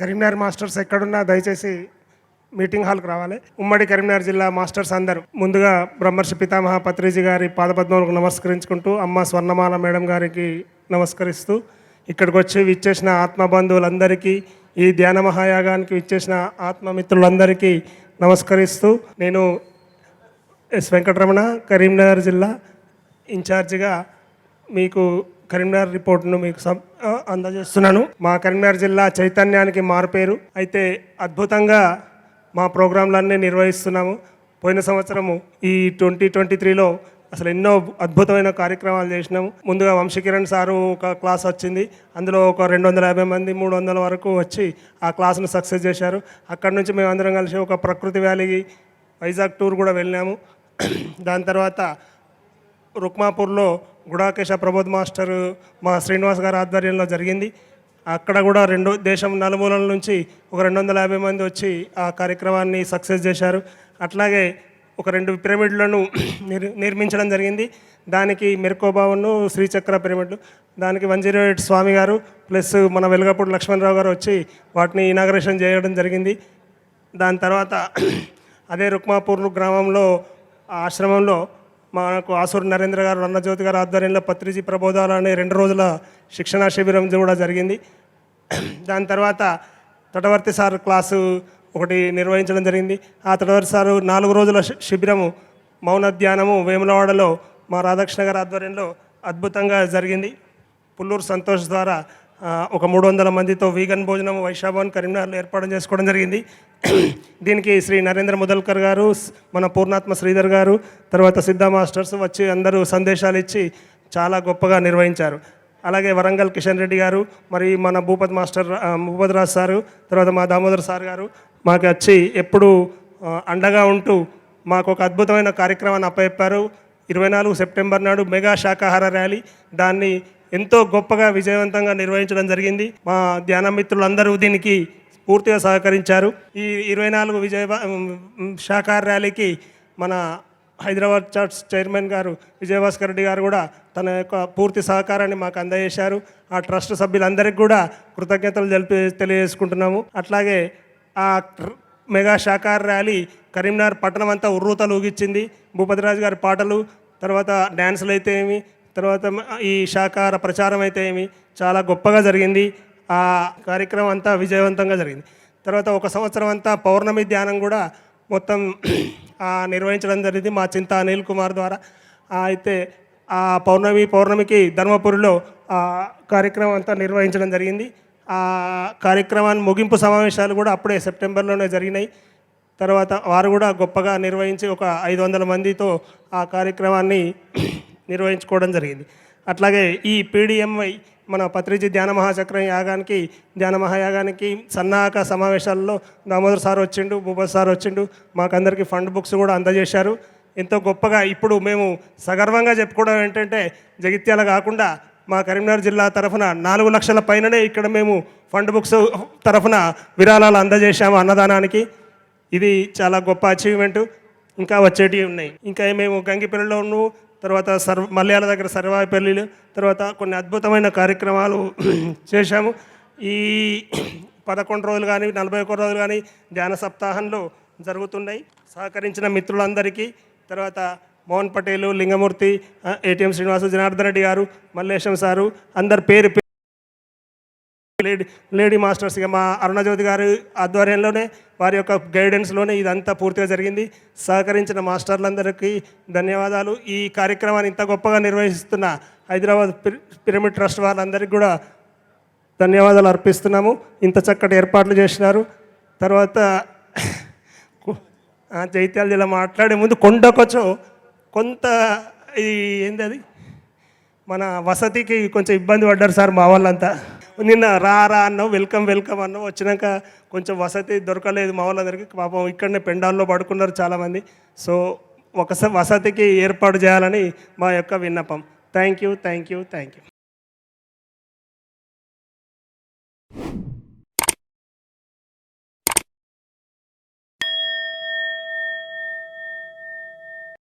Karimnagar masters ఎక్కడున్నా దయచేసి meeting హాల్కి రావాలి. ఉమ్మడి కరీంనగర్ జిల్లా మాస్టర్స్ అందరూ ముందుగా బ్రహ్మర్షి పితామహ పత్రిజీ గారి పాదపద్మములకు నమస్కరించుకుంటూ అమ్మ స్వర్ణమాల మేడం గారికి నమస్కరిస్తూ ఇక్కడికి వచ్చి విచ్చేసిన ఆత్మ బంధువులందరికీ ఈ ధ్యాన మహాయాగానికి విచ్చేసిన ఆత్మమిత్రులందరికీ నమస్కరిస్తూ నేను ఎస్ వెంకటరమణ కరీంనగర్ జిల్లా ఇన్ఛార్జిగా మీకు కరీంనగర్ రిపోర్ట్ను మీకు అందజేస్తున్నాను. మా కరీంనగర్ జిల్లా చైతన్యానికి మారుపేరు. అయితే అద్భుతంగా మా ప్రోగ్రాంలన్నీ నిర్వహిస్తున్నాము. పోయిన సంవత్సరము ఈ ట్వంటీ ట్వంటీ త్రీలో అసలు ఎన్నో అద్భుతమైన కార్యక్రమాలు చేసినాము. ముందుగా వంశీకిరణ్ సారు ఒక క్లాస్ వచ్చింది. అందులో ఒక రెండు వందల యాభై మంది మూడు వందల వరకు వచ్చి ఆ క్లాస్ను సక్సెస్ చేశారు. అక్కడ నుంచి మేము అందరం కలిసి ఒక ప్రకృతి వ్యాలీకి వైజాగ్ టూర్ కూడా వెళ్ళాము దాని తర్వాత రుక్మాపూర్లో గుడాకేశ ప్రబోధ్ మాస్టర్ మా శ్రీనివాస్ గారి ఆధ్వర్యంలో జరిగింది. అక్కడ కూడా రెండు దేశం నలుమూలల నుంచి ఒక రెండు వందల యాభై మంది వచ్చి ఆ కార్యక్రమాన్ని సక్సెస్ చేశారు. అట్లాగే ఒక రెండు పిరమిడ్లను నిర్ నిర్మించడం జరిగింది. దానికి మెరుకోబావును శ్రీచక్ర పిరమిడ్లు దానికి వన్ జీరో ఎయిట్ స్వామి గారు ప్లస్ మన వెలగపూడి లక్ష్మణరావు గారు వచ్చి వాటిని ఇనాగ్రేషన్ చేయడం జరిగింది. దాని తర్వాత అదే రుక్మాపూర్ గ్రామంలో ఆ ఆశ్రమంలో మనకు ఆసూరు నరేంద్ర గారు అన్నజ్యోతి గారు ఆధ్వర్యంలో పత్రిజీ ప్రబోధాలు అనే రెండు రోజుల శిక్షణా శిబిరం కూడా జరిగింది. దాని తర్వాత తటవర్తి సార్ క్లాసు ఒకటి నిర్వహించడం జరిగింది. ఆ తటవర్తి సారు నాలుగు రోజుల శి- శిబిరము మౌన ధ్యానము వేములవాడలో మా రాధాకృష్ణ గారి ఆధ్వర్యంలో అద్భుతంగా జరిగింది. పుల్లూరు సంతోష్ ద్వారా ఒక మూడు వందల మందితో వీగన్ భోజనం వైశాభవన్ కరీంనగర్లో ఏర్పాటు చేసుకోవడం జరిగింది. దీనికి శ్రీ నరేంద్ర ముదల్కర్ గారు మన పూర్ణాత్మ శ్రీధర్ గారు తర్వాత సిద్ధ మాస్టర్స్ వచ్చి అందరూ సందేశాలు ఇచ్చి చాలా గొప్పగా నిర్వహించారు. అలాగే వరంగల్ కిషన్ రెడ్డి గారు మరి మన భూపత్ మాస్టర్ ఆ, భూపత్ రాజ్ సారు తర్వాత మా దామోదర్ సార్ గారు మాకు వచ్చి ఎప్పుడూ అండగా ఉంటూ మాకు ఒక అద్భుతమైన కార్యక్రమాన్ని అప్పచెప్పారు. ఇరవై నాలుగు సెప్టెంబర్ నాడు మెగా శాకాహార ర్యాలీ దాన్ని ఎంతో గొప్పగా విజయవంతంగా నిర్వహించడం జరిగింది. మా ధ్యాన మిత్రులందరూ దీనికి పూర్తిగా సహకరించారు. ఈ ఇరవై నాలుగు విజయ శాకాహార ర్యాలీకి మన హైదరాబాద్ చర్చ్ చైర్మన్ గారు విజయభాస్కర్ రెడ్డి గారు కూడా తన యొక్క పూర్తి సహకారాన్ని మాకు అందజేశారు. ఆ ట్రస్ట్ సభ్యులందరికీ కూడా కృతజ్ఞతలు తెలిపి తెలియజేసుకుంటున్నాము. అట్లాగే ఆ మెగా శాకాహార ర్యాలీ కరీంనగర్ పట్టణం అంతా ఉర్రూతలు ఊగిచ్చింది భూపతిరాజు గారి పాటలు తర్వాత డ్యాన్సులు అయితే ఏమి తర్వాత ఈ శాకాహార ప్రచారం అయితే ఏమి చాలా గొప్పగా జరిగింది. ఆ కార్యక్రమం అంతా విజయవంతంగా జరిగింది. తర్వాత ఒక సంవత్సరం అంతా పౌర్ణమి ధ్యానం కూడా మొత్తం నిర్వహించడం జరిగింది మా చింత అనిల్ కుమార్ ద్వారా. అయితే ఆ పౌర్ణమి పౌర్ణమికి ధర్మపురిలో ఆ కార్యక్రమం అంతా నిర్వహించడం జరిగింది. ఆ కార్యక్రమాన్ని ముగింపు సమావేశాలు కూడా అప్పుడే సెప్టెంబర్లోనే జరిగినాయి. తర్వాత వారు కూడా గొప్పగా నిర్వహించి ఒక ఐదు వందల మందితో ఆ కార్యక్రమాన్ని నిర్వహించుకోవడం జరిగింది. అట్లాగే ఈ పీడిఎంవై మన పత్రిజీ ధ్యాన మహాచక్రం యాగానికి ధ్యాన మహాయాగానికి సన్నాహక సమావేశాల్లో దామోదర్ సార్ వచ్చిండు భూపత్ సార్ వచ్చిండు మాకందరికీ ఫండ్ బుక్స్ కూడా అందజేశారు. ఎంతో గొప్పగా ఇప్పుడు మేము సగర్వంగా చెప్పుకోవడం ఏంటంటే జగిత్యాల కాకుండా మా కరీంనగర్ జిల్లా తరఫున నాలుగు లక్షల పైననే ఇక్కడ మేము ఫండ్ బుక్స్ తరఫున విరాళాలు అందజేశాము అన్నదానానికి. ఇది చాలా గొప్ప అచీవ్మెంట్. ఇంకా వచ్చేటివి ఉన్నాయి. ఇంకా మేము గంగిపల్లిలోను తర్వాత సర్వ మలయాళ దగ్గర సర్వాయిపల్లిలు తర్వాత కొన్ని అద్భుతమైన కార్యక్రమాలు చేశాము. ఈ పదకొండు రోజులు కానీ నలభై ఒక్క రోజులు కానీ ధ్యాన సప్తాహంలో జరుగుతున్నాయి. సహకరించిన మిత్రులందరికీ తర్వాత మోహన్ పటేలు లింగమూర్తి ఏటీఎం శ్రీనివాసు జనార్దన్ రెడ్డి గారు మల్లేశం సారు అందరి పేరు లేడీ లేడీ మాస్టర్స్ ఇక మా అరుణజ్యోతి గారి ఆధ్వర్యంలోనే వారి యొక్క గైడెన్స్లోనే ఇదంతా పూర్తిగా జరిగింది. సహకరించిన మాస్టర్లందరికీ ధన్యవాదాలు. ఈ కార్యక్రమాన్ని ఇంత గొప్పగా నిర్వహిస్తున్న హైదరాబాద్ పిరమిడ్ ట్రస్ట్ వాళ్ళందరికీ కూడా ధన్యవాదాలు అర్పిస్తున్నాము. ఇంత చక్కటి ఏర్పాట్లు చేసినారు. తర్వాత జైత్యాల జిల్లా మాట్లాడే ముందు కొండకొచ్చు. కొంత ఈ ఏంది అది? మన వసతికి కొంచెం ఇబ్బంది పడ్డారు సార్ మా వాళ్ళంతా. నిన్న రా రా అన్నావు వెల్కమ్ వెల్కమ్ అన్నావు. వచ్చినాక కొంచెం వసతి దొరకలేదు మా వాళ్ళందరికీ. పాపం ఇక్కడనే పెండాల్లో పడుకున్నారు చాలామంది. సో ఒక వసతికి ఏర్పాటు చేయాలని మా యొక్క విన్నపం. Thank you thank you thank you